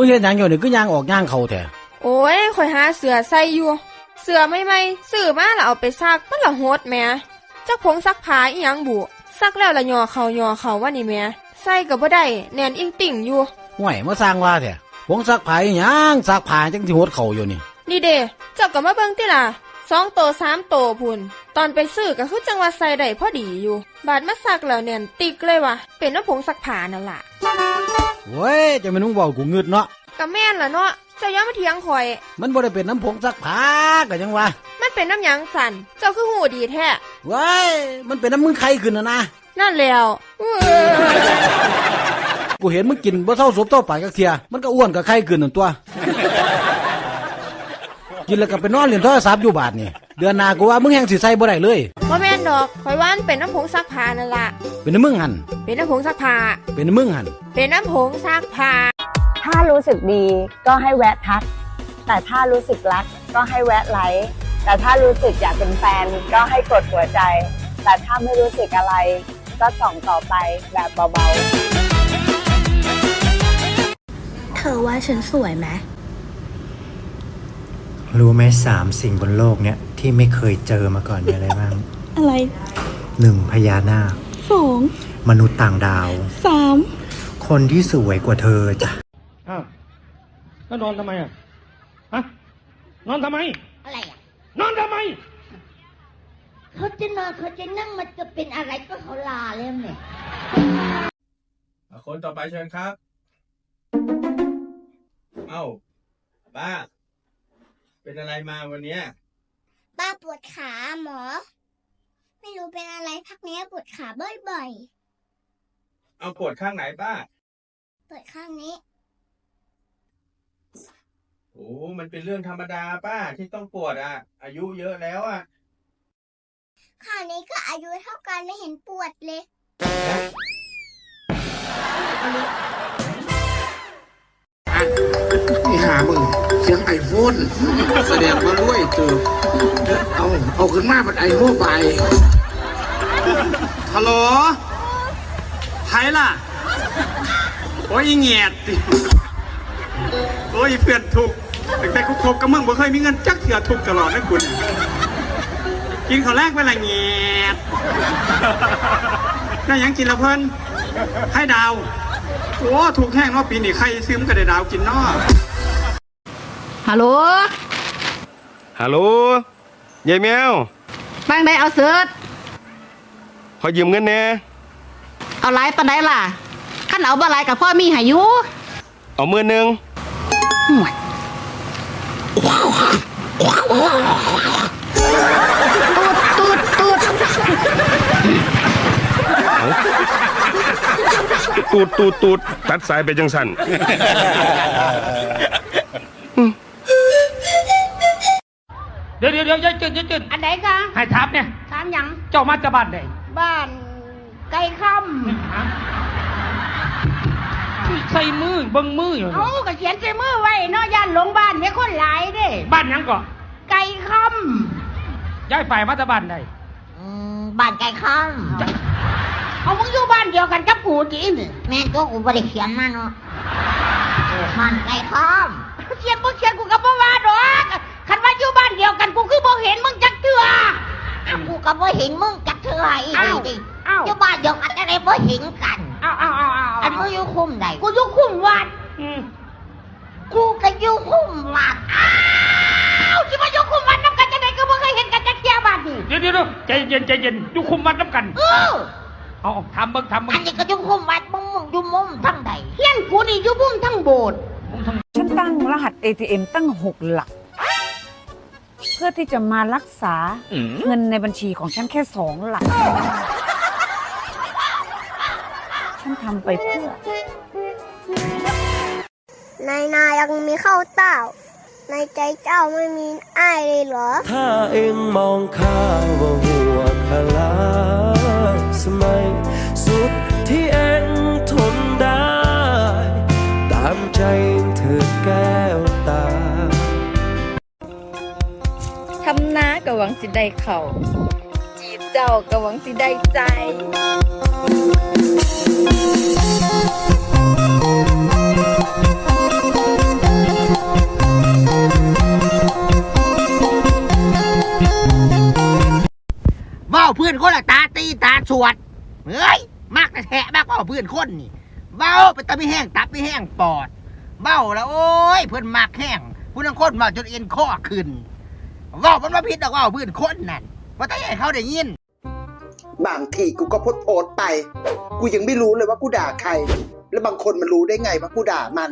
มึงเฮ็ดหยังอยู่นี่คือย่างออกย่างเข้าแท้โอ้ยข่อยหาเสือใส่อยู่ เสือไม่ไม่ๆซื้อมาแล้วเอาไปซักมันละโหดแหม่จักผงซักผ้าอีหยังบุซักแล้วละย่อเขาย่อเขาว่านี่แหม่ใส่ก็บ่ได้แน่นอิงติ่งอยู่ ห่วยมาสร้างว่าแท้ผงซักผ้าอีหยังซักผ้าจังสิโหดเข้าอยู่นี่ นี่เด้เจ้าก็มาเบิ่งติล่ะสองโตสามโตพุ่น ตอนไปซื้อก็คือจังว่าใส่ได้พอดีอยู่ บาดมาซักแล้วแน่นติกเลยว่ะเป็นน้ำผงซักผ้านั่นล่ะ โว้ยจะเป็นนุ่งเว้ากูงึดเนาะก็แม่นล่ะเนาะเจ้าอย่ามาเถียงข่อย มันบ่ได้เป็นน้ำผงซักผ้าก็ยังว่ามันเป็นน้ำหยังสั่นเจ้าคือหูดีแท้เว้ยมันเป็นน้ำมึงไข่ขึ้นนะนะนั่นแล้วเว้ยกูเห็นมึงกินบ่เท่าสบเท่าปากกักเทียมันก็อ้วนกับไข่ขึ้นนั่นตัว กินแล้วก็ไปนอนเล่นโทรศัพท์อยู่บาดนี่ เดือนหน้ากูว่ามึงแฮงสิใส่บ่ได้เลยบ่แม่นดอกข่อยว่ามันเป็นน้ำผงซักผ้านั่นล่ะ เป็นน้ำมึงหันเป็นน้ำผงซักผ้า เป็นน้ำมึงหันเป็นน้ำผงซักผ้า ถ้ารู้สึกดีก็ให้แวะทัก แต่ถ้ารู้สึกรักก็ให้แวะไลค์แต่ถ้ารู้สึกอยากเป็นแฟนก็ให้กดหัวใจ แต่ถ้าไม่รู้สึกอะไร ก็ส่องต่อไปแบบเบาๆ เธอว่าฉันสวยไหมรู้ไหมสามสิ่งบนโลกเนี้ย ที่ไม่เคยเจอมาก่อนมีอะไรบ้างอะไรหนึ่งพญานาคสองมนุษย์ต่างดาว สามคนที่สวยกว่าเธอจ้ะอ้าวแล้วนอนทำไมอะฮะนอนทำไม อะไรอะ นอนทำไม เขาจะนอนเขาจะนั่งมันจะเป็นอะไรก็เขาลาแล้วเนี่ย คนต่อไปเชิญครับ เอ้าป้า เป็นอะไรมาวันเนี้ย ป้าปวดขาหมอ ไม่รู้เป็นอะไรพักนี้ปวดขาบ่อยเอาปวดข้างไหนป้า ๆปวดข้างนี้ โอ้ มันเป็นเรื่องธรรมดาป้าที่ต้องปวดอะ อายุเยอะแล้วอะ ข้างนี้ก็อายุเท่ากันไม่เห็นปวดเลยนี่หา มึงเสียงไอโฟนแสดงว่ารวยเจอเอาเอาขึ้นมาเป็นไอโมบายฮัลโหลไทยล่ะ โอ้ยอีเงียดติโอ้ยเพื่อนถูกตั้งแต่กูคบกับมึงบ่เคยมีเงินจักเถื่อถูกตลอดนะคุณกินข้าวแรกไปละเงียดได้หยังกินละเพิ่นให้ดาว โอ้ถูกแห้งเนาะปีนี้ใครซื้อมนก็ได้ดาวกินเนาะ ฮัลโหลฮัลโหลยายแมวบ้างได้เอาเสิร์ตขอยืมเงินแหน่เอาไลน์ปันได้ล่ะขั้นเอาบ่ไลน์กับพ่อมีใหายุเอามือหนึ่งห่วยตูดตูดตูดตูดตูดตูดตัดสายไปจังสัน เดี๋ยวเดี๋ยวเดี๋ยวยืดยืดยืดอันไหนคะให้ทับเนี่ย ถามหยังเจ้ามาจะบ้านใดบ้านไก่ค่ใส่มือเบิ่งมืออยู่ำเอาก็เขียนใส่มือไว้เนาะย่านหลงบ้านไม่คนหลายเด้บ้านหยังก่อไก่ค่ย้ายไปมาจะบ้านใดำบ้านไก่ค่ำเอามึงอยู่บ้านเดียวกันกับกูจีนี่แม่ก็กูไม่ได้เขียนมาเนาะบ้านไก่ค่ำเขียนบ่เขียนกูก็บ่ว่าดอกคันว่าอยู่บ้าน เดียวกันกูคือบ่เห็นมึงจักเทื่ออ้าวกูก็บ่เห็นมึงจักเทื่ออีกดิอยู่บ้านเดียวกันจะได้บ่เห็นกัน อ้าวอ้าวอ้าวอ้าวอันมึงอยู่คุมใดกูอยู่คุมวัดอืมกูก็อยู่คุมวัดอ้าวที่มาอยู่คุมวัดน้ำกันจะไหนก็บ่เคยเห็นกันจักเที่ยบ้านนี่เดี๋ยวเดี๋ยวเดี๋ยวใจเย็นใจเย็นอยู่คุมวัดน้ำกันเออเอาเอาทำเบิ่งทำเบิ่อังนนี้ก็อยู่คุมวัดมึงมึงอยู่มุมทั้งใดเฮียนกูนี่อยู่มุมทั้งโบสถ์ฉันตั้งรหัส ATM ตั้ง6หลักเพื่อที่จะมารักษาเงินในบัญชีของฉันแค่สองหลัก ฉันทำไปเพื่อ ในนายังมีข้าวเต้า ในใจเจ้าไม่มีอ้ายเลยเหรอ ถ้าเองมองข้าว่าหัวคลาสมัยสุดที่เองทนได้ ตามใจ ก็หวังสิได้เขาจีบเจ้าก็หวังสิได้ใจว้าเพื่อนคนละตาตีตาสวดเฮ้ยมากแต่แหะมากว่าเพื่อนคนนี่เบ้าไปตาไม่แห้งตับไม่แห้งปอดเบ้าแล้วโอ้ยเพื่อนมากแห้งเพื่อนคนมาจนเอ็นข้อขึ้น เว่ามันว่าพิษดอกเว่าเพื่อนคนนั่นว่าแต่ให้เขาได้ยิน บางทีกูก็โพสต์โพสต์ไป กูยังไม่รู้เลยว่ากูด่าใคร แล้วบางคนมันรู้ได้ไงว่ากูด่ามัน